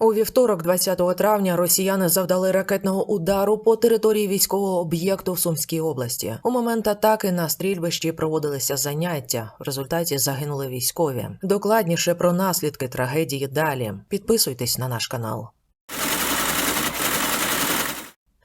У вівторок, 20 травня, росіяни завдали ракетного удару по території військового об'єкту в Сумській області. У момент атаки на стрільбищі проводилися заняття. В результаті загинули військові. Докладніше про наслідки трагедії далі. Підписуйтесь на наш канал.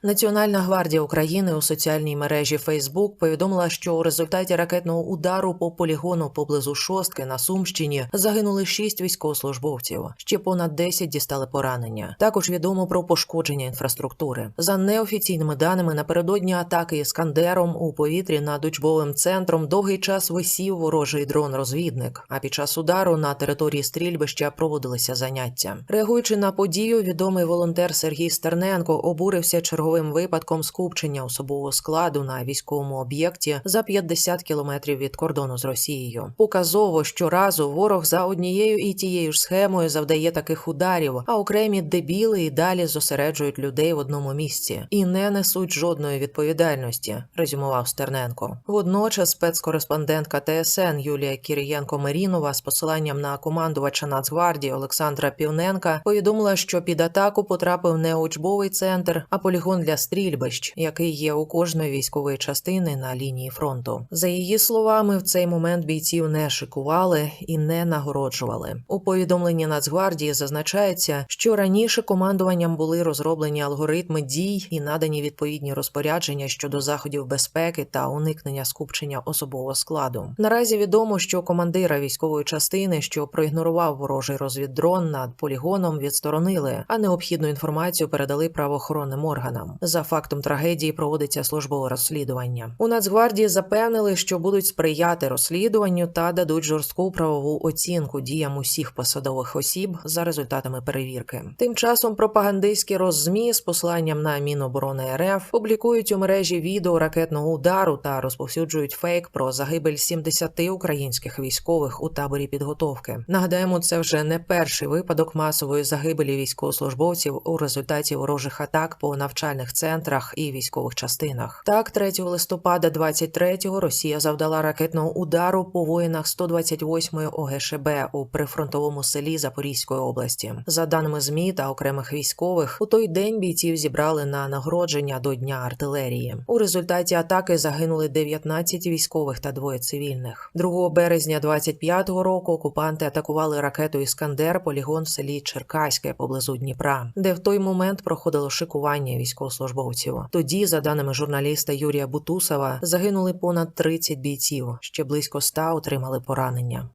Національна гвардія України у соціальній мережі Facebook повідомила, що у результаті ракетного удару по полігону поблизу шостки на Сумщині загинули шість військовослужбовців. Ще понад 10 дістали поранення. Також відомо про пошкодження інфраструктури. За неофіційними даними, напередодні атаки іскандером у повітрі над учбовим центром довгий час висів ворожий дрон-розвідник. А під час удару на території стрільбища проводилися заняття. Реагуючи на подію, відомий волонтер Сергій Стерненко обурився черговим випадком скупчення особового складу на військовому об'єкті за 50 кілометрів від кордону з Росією. Показово щоразу ворог за однією і тією ж схемою завдає таких ударів, а окремі дебіли і далі зосереджують людей в одному місці і не несуть жодної відповідальності. Резюмував Стерненко. Водночас спецкореспондентка ТСН Юлія Кірієнко Мерінова з посиланням на командувача Нацгвардії Олександра Півненка повідомила, що під атаку потрапив не учбовий центр, а полігон для стрільбищ, який є у кожної військової частини на лінії фронту. За її словами, в цей момент бійців не шикували і не нагороджували. У повідомленні Нацгвардії зазначається, що раніше командуванням були розроблені алгоритми дій і надані відповідні розпорядження щодо заходів безпеки та уникнення скупчення особового складу. Наразі відомо, що командира військової частини, що проігнорував ворожий розвіддрон над полігоном, відсторонили, а необхідну інформацію передали правоохоронним органам. За фактом трагедії проводиться службове розслідування. У Нацгвардії запевнили, що будуть сприяти розслідуванню та дадуть жорстку правову оцінку діям усіх посадових осіб за результатами перевірки. Тим часом пропагандистські роззмі з посланням на Міноборони РФ публікують у мережі відео ракетного удару та розповсюджують фейк про загибель 70 українських військових у таборі підготовки. Нагадаємо, це вже не перший випадок масової загибелі військовослужбовців у результаті ворожих атак по навчальних центрах і військових частинах. Так, 3 листопада 23-го Росія завдала ракетного удару по воїнах 128-ї ОГШБ у прифронтовому селі Запорізької області. За даними змі та окремих військових, у той день бійців зібрали на нагородження до дня артилерії. У результаті атаки загинули 19 військових та двоє цивільних. 2 березня 25-го року окупанти атакували ракету Іскандер полігон в селі Черкаське поблизу Дніпра, де в той момент проходило шикування військовослужбовців. Тоді, за даними журналіста Юрія Бутусова, загинули понад 30 бійців. Ще близько 100 отримали поранення.